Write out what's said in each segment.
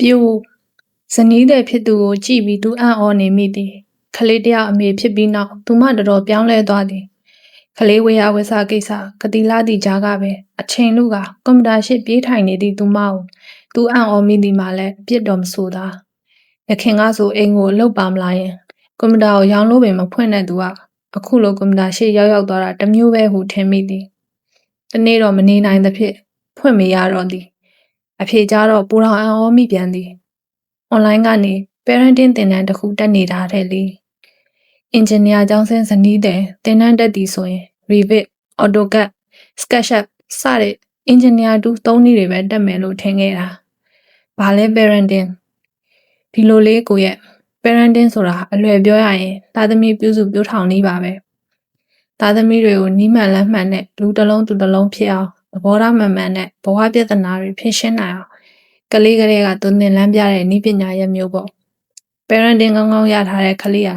ပြိုဇနီးတဲ့ဖြစ်သူကိုကြည့်ပြီးသူအံ့ဩနေမိသည်ခလေးတယောက်အမေဖြစ်ပြီးနောက်သူမတော်တော်ပြောင်းလဲသွားသည်ခလေးဝေယဝဆကိစ္စကတိလာသည့်ကြားကပဲအချိန်လူကကွန်ပျူတာရှိပြေးထိုင်နေသည့်သူမကိုသူအံ့ဩမိသည်မှလည်းပြစ်တော်မဆိုသာရခင်ကဆိုအိမ်ကိုလှုပ်ပါမလာရင်ကွန်ပျူတာကိုရောင်းလို့ပင်မဖွင့်တဲ့သူကအခုလိုကွန်ပျူတာရှိရောက်ရောက်သွားတာတစ်မျိုးပဲဟုထင်မိသည်တနေ့တော့မနေနိုင်သဖြင့်ဖွင့်မရတော့သည် အဖေကြတော့ပူတော်အံ့ဩမိပြန်သည်။ online ကနေ parenting သင်တန်းတစ်ခုတက်နေတာတဲ့လေ။ engineer ကျောင်းဆင်းဇနီးတဲ့သင်တန်းတက်သည်ဆိုရင် Revit, AutoCAD, SketchUp စတဲ့ engineer တူသုံးနည်းတွေပဲတက်မယ်လို့ထင်ခဲ့တာ။ဘာလဲ parenting ဒီလိုလေးကိုရဲ့ parenting ဆိုတာအလွယ်ပြောရရင်သားသမီးပြုစုပြောထောင်နည်းပါပဲ။သားသမီးတွေကိုနီးမှန်လမ်းမှန်နဲ့လူတစ်လုံးသူတစ်လုံးဖြစ်အောင် သဘောထားမှန်မှန်နဲ့ဘဝပြဿနာတွေဖြေရှင်းနိုင်အောင်ကလေးကလေးကသူသင်လန်းပြတဲ့ဤပညာရဲ့မျိုးပေါ့ parenting ကောင်းကောင်းရထားတဲ့ကလေးဟာ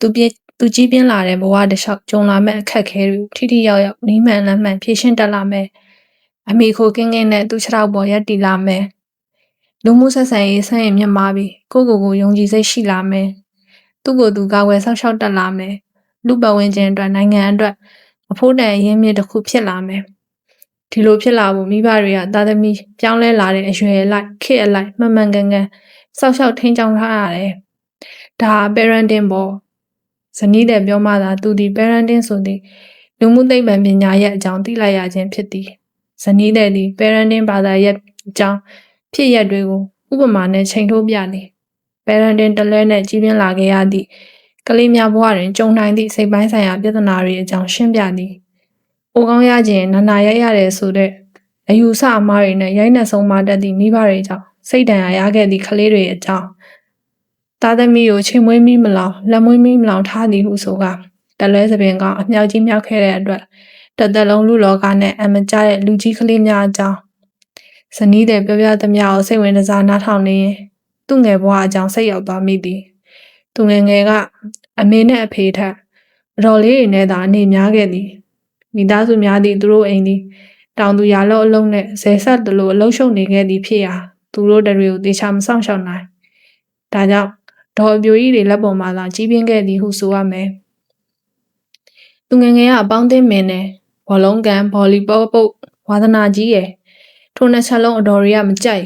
သူပြည့်သူကြီးပြင်းလာတဲ့ဘဝတစ်လျှောက်ကြုံလာမဲ့အခက်အခဲတွေထိထိရောက်ရောက်နီးမှန်လမ်းမှန်ဖြေရှင်းတတ်လာမယ်အမိခိုကင်းကင်းနဲ့သူခြေထောက်ပေါ်ရပ်တည်လာမယ်လူမှုဆက်ဆံရေးဆန့်ရင်မြတ်မာပြီးကိုယ့်ကိုယ်ကိုယုံကြည်စိတ်ရှိလာမယ်သူ့ကိုယ်သူကာဝယ်ဆောက်ရှောက်တတ်လာမယ်လူပတ်ဝန်းကျင်အတွက်နိုင်ငံအတွက်အဖို့တန်အရင်းမြစ်တစ်ခုဖြစ်လာမယ် ဒီလိုဖြစ်လာဖို့မိဘတွေကသားသမီးပြောင်းလဲလာတဲ့အရွယ်လိုက်ခေတ်အလိုက်မှန်မှန်ကန်ကန်စောက်ရှောက်ထိန်းချောင်းထားရတယ်။ဒါ parenting ပေါ့ဇနီးတဲ့ပြောမှသာသူဒီ parenting ဆိုသည်လူမှုသိပ္ပံပညာရဲ့အကြောင်းသိလိုက်ရခြင်းဖြစ်သည်။ဇနီးတဲ့ဒီ parenting ဘာသာရဲ့အကြောင်းဖြစ်ရက်တွေကိုဥပမာနဲ့ချိန်ထိုးပြသည်။ parenting တလဲနဲ့ကြီးပြင်းလာခဲ့ရသည့်ကလေးများဘဝတွင်ကြုံနိုင်သည့်စိတ်ပိုင်းဆိုင်ရာပြဿနာတွေအကြောင်းရှင်းပြသည်။ အိုကောင်းရခြင်းနာနာရရတယ်ဆိုတဲ့အယူဆအမှားတွေနဲ့ရိုက်နှက်ဆုံးမတတ်သည့်မိဘတွေကြောင့်စိတ်ဒဏ်ရာရခဲ့သည့်ကလေးတွေအကြောင်းသားသမီးကိုချိန်မွေးမိမလောင်လက်မွေးမိမလောင်ထားသည်ဟုဆိုကတလွဲသပင်ကောင်အမြောက်ကြီးမြောက်ခဲ့တဲ့အတွက်တစ်သက်လုံးလူလောကနဲ့အမကြတဲ့လူကြီးကလေးများအကြောင်းဇနီးတဲ့ပြောပြသမျှကိုစိတ်ဝင်စားနားထောင်နေရင်သူ့ငယ်ဘဝအကြောင်းစိတ်ရောက်သွားမိသည်သူငယ်ငယ်ကအမေနဲ့အဖေထက်အတော်လေးတွေနဲ့သာအနေများခဲ့သည် မိသားစုများသည့်သူတို့အိမ်သည်တောင်သူရာလောက်အလုံးနဲ့ဇဲဆက်တလို့အလုံးရှုံနေခဲ့သည်ဖြစ်ရာသူတို့တတွေကိုတေချာမဆောင်ရှောက်နိုင်ဒါကြောင့်ဒေါ်အပြိုကြီးတွေလက်ပေါ်မှာသာကြီးပြင်းခဲ့သည်ဟုဆိုရမယ်သူငယ်ငယ်ကအပေါင်းအသင်းမင်းနဲ့ဘောလုံးကန်ဗော်လီဘောပုတ်ဝါသနာကြီးရဲ့ထိုနှစ်ချက်လုံးအတော်တွေကမကြိုက်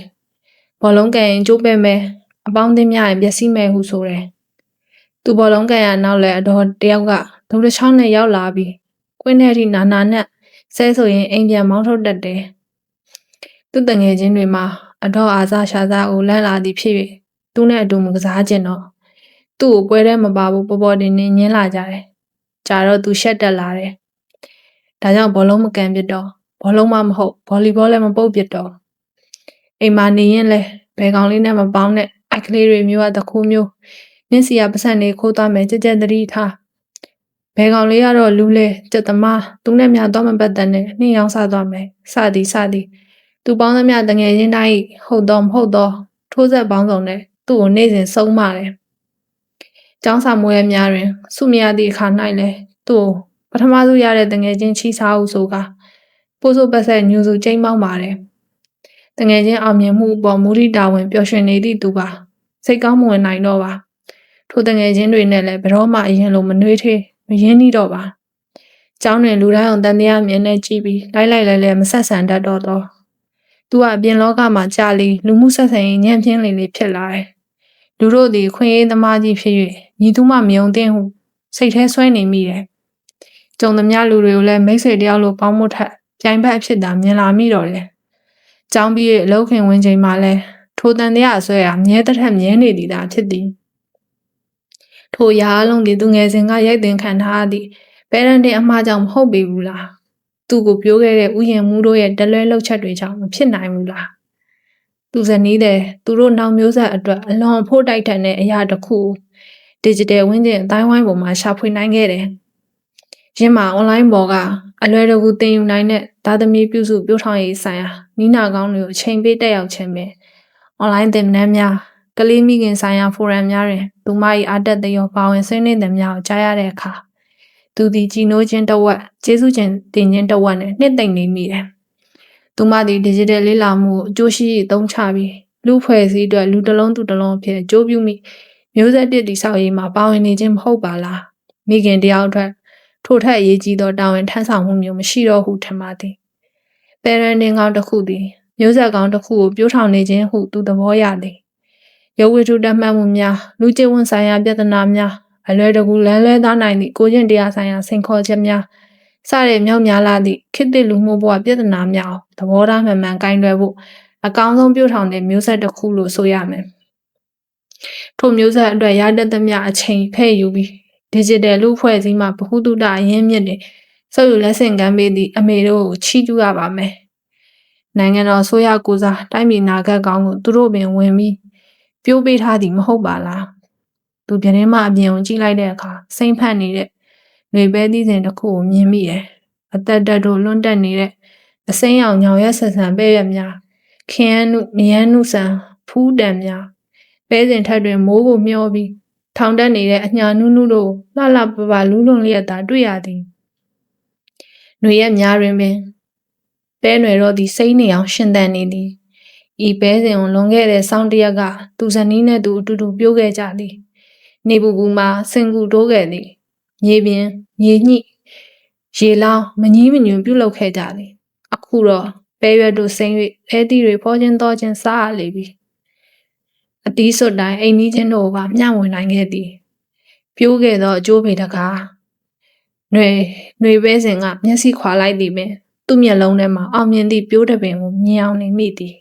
ဘောလုံးကန်ရင်ကျိုးပဲ့မယ်အပေါင်းအသင်းများရင်ပျက်စီးမယ်ဟုဆိုတယ်သူဘောလုံးကန်ရနောက်လဲအတော်တယောက်ကဒုတစ်ချောင်းနဲ့ရောက်လာပြီး ကွင်းထဲထိနာနာနဲ့ဆဲဆိုရင်အိမ်ပြန်မောင်းထုတ်တတ်တယ်သူ့တငယ်ချင်းတွေမှာအတော့အာဇာရှာသားကိုလန့်လာသည်ဖြစ်၍သူနဲ့အတူမကစားကျင်တော့သူ့ကိုပွဲထဲမပါဘူးပေါ်ပေါ်တင်တင်ညင်းလာကြတယ်ကြာတော့သူရှက်တက်လာတယ်ဒါကြောင့်ဘောလုံးမကန်ပြစ်တော့ဘောလုံးမမဟုတ်ဗော်လီဘောလည်းမပုတ်ပြစ်တော့အိမ်မှာနေရင်လဲဘယ်ကောင်လေးနဲ့မပေါင်းနဲ့အိုက်ကလေးတွေမျိုးကတခုမျိုးနင်းစီရပစံနေခိုးသွားမယ်ကြက်ကြက်တတိထား ဘယ်ကောင်လေးကတော့လူလဲကြက်သမားသူနဲ့မြတော့မပတ်သက်နဲ့နှင်းရောင်းစားသွားမယ်စသည်စသည်သူပေါင်းသမျှတငယ်ချင်းတိုင်းဟုတ်တော့မဟုတ်တော့ထိုးဆက်ပေါင်းစုံနဲ့သူ့ကိုနေ့စဉ်စုံးပါတယ်ကျောင်းစာမွေးများတွင်စုမရသည့်အခါ၌လဲသူ့ကိုပထမဆုံးရတဲ့တငယ်ချင်းချီစားဟုဆိုကပိုးစိုးပတ်ဆက်ညူစုချိန်မောင်းပါတယ်တငယ်ချင်းအောင်မြင်မှုပေါ်မူရိတာဝင်ပျော်ရွှင်နေသည့်သူပါစိတ်ကောင်းမဝင်နိုင်တော့ပါထိုတငယ်ချင်းတွေနဲ့လည်းဘရောမှအရင်လိုမနှွေးထေး မရင်းနှီးတော့ပါ။ကျောင်းတွင်လူတိုင်းအောင်တန်တရားမြင်နေကြည့်ပြီးလိုက်လိုက်လဲလဲမဆက်ဆံတတ်တော့တော့။ तू ကအပြင်လောကမှာကြာလီလူမှုဆက်ဆံရေးညံ့ဖျင်းလေးလေးဖြစ်လာတယ်။လူတို့သည်ခွင့်ရေးသမားကြီးဖြစ်၍ညီသူမှမယုံသင့်ဟုစိတ်ထဲဆွဲနေမိတယ်။ကြုံသမျှလူတွေကိုလည်းမိတ်ဆွေတယောက်လိုပေါင်းမှုထက်ပြိုင်ဘက်အဖြစ်သာမြင်လာမိတော့တယ်။ကျောင်းပြီးအလောက်ခင်ဝင်ချိန်မှာလဲထိုတန်တရားအဆွဲဟာမြဲတဲ့ထက်မြဲနေသည်သာဖြစ်သည်။ ထိုရာအလုံးသည်သူငယ်စဉ်ကရိုက်တင်ခံထားသည့်ပယ်ရန်တင်အမှားကြောင့်မဟုတ်ပေဘူးလားသူ့ကိုပြောခဲ့တဲ့ဥယျာဉ်မှုတို့ရဲ့တလွဲလှုပ်ချက်တွေကြောင့်မဖြစ်နိုင်ဘူးလားသူဇနီးတဲ့သူတို့နောက်မျိုးဆက်အတွက်အလွန်ဖို့တိုက်ထန်တဲ့အရာတစ်ခု digital ဝင်းကျင်အတိုင်းဝိုင်းပေါ်မှာရှာဖွေနိုင်ခဲ့တယ်။ရင်းမှာ online ပေါ်ကအလွယ်တကူသင်ယူနိုင်တဲ့သားသမီးပြုစုပြောထောင်ရေးဆိုင်ရာနီးနာကောင်းတွေကိုအချိန်ပေးတက်ရောက်ခြင်းပဲ။ online သင်တန်းများကလေးမိခင်ဆိုင်ရာဖိုရမ်များတွင် သူမ၏အားတက်သရောပါဝင်ဆွေးနွေးသည်များကိုကြားရတဲ့အခါသူသည်ကြည်နိုးခြင်းတဝက်ကျေးဇူးခြင်းတင်ခြင်းတဝက်နဲ့နှစ်သိမ့်နေမိတယ်။သူမသည် digital လေးလာမှုအကျိုးရှိအသုံးချပြီးလူဖွဲ့စည်းအတွက်လူတစ်လုံးသူတစ်လုံးအဖြစ်အကျိုးပြုမိမျိုးဆက်တစ်တိဆောက်ရေးမှာပါဝင်နေခြင်းမဟုတ်ပါလားမိခင်တယောက်အတွက်ထို့ထက်အရေးကြီးသောတာဝန်ထမ်းဆောင်မှုမျိုးမရှိတော့ဟုထင်ပါသည် parenting ကောင်းတစ်ခုသည်မျိုးဆက်ကောင်းတစ်ခုကိုပြိုးထောင်နေခြင်းဟုသူသဘောရသည် ရုပ်ဝတ္ထုတက်မှတ်မှုများလူကျင့်ဝတ်ဆိုင်ရာပြဿနာများအလွယ်တကူလန်းလဲသားနိုင်သည့်ကိုကျင့်တရားဆိုင်ရာစိန်ခေါ်ချက်များစတဲ့မြောက်များလာသည့်ခေတ်သစ်လူမှုဘဝပြဿနာများကိုသဘောထားမှန်မှန်ကင်တွယ်ဖို့အကောင်းဆုံးပြိုးထောင်တဲ့မျိုးဆက်တစ်ခုလို့ဆိုရမယ်ထို့မျိုးဆက်အတွက်ရတတ်သမျှအချိန်ဖဲ့ယူပြီး digital လူဖွဲ့စည်းမှာဗဟုသုတအရင်းမြစ်တွေစုပ်ယူလက်ဆင့်ကမ်းပေးသည့်အမေတို့ကိုချီးကျူးရပါမယ်။နိုင်ငံတော်ဆိုရကိုစားတိုင်းပြည်နာဂတ်ကောင်းကိုသူတို့ပင်ဝင်ပြီး ပြိုးပေးထားသည်မဟုတ်ပါလား။သူပြတင်းမအပြင်ကိုကြည့်လိုက်တဲ့အခါစိမ့်ဖက်နေတဲ့ငွေပဲသီးစဉ်တစ်ခုကိုမြင်မိတယ်။အသက်တက်တို့လွန့်တက်နေတဲ့အစိမ်းရောင်ညောင်ရက်ဆက်ဆန်ပဲ့ရက်များခရမ်းနုမယန်းနုဆန်ဖူးတံများပဲစဉ်ထက်တွင်မိုးကိုမျောပြီးထောင်တက်နေတဲ့အညာနုနုတို့ကိုလှလှပပလူးလွန်လျက်သာတွေ့ရသည်။ຫນွေရက်များတွင်ပင်ပဲနွယ်တော့သည်စိမ့်နေအောင်ရှင်သန်နေသည်။ ဤပဲစဉ်ကိုလွန်ခဲ့တဲ့စောင်းတရက်ကသူဇနီးနှင့်သူအတူတူပြိုးခဲ့ကြသည်။နေပူပူမှာစင်ကူတိုးခဲ့သည်။မြေပြင်မြေညှိရေလောင်းမကြီးမညွန်ပြုတ်လောက်ခဲ့ကြသည်။အခုတော့ပဲရွက်တို့စိမ့်၍အဲသီးတွေဖောချင်းတော့ချင်းစားရလေပြီ။အတီးစွတ်တိုင်းအိမ်နီးချင်းတို့ကမျှဝင်နိုင်ခဲ့သည်။ပြိုးခဲ့သောအကျိုးပေတကားຫນွေຫນွေပဲစဉ်ကမျက်စိခွာလိုက်သည်ပင်သူ့မျက်လုံးထဲမှာအောင်မြင်သည့်ပြိုးတပင်ကိုမြင်အောင်နေမိသည်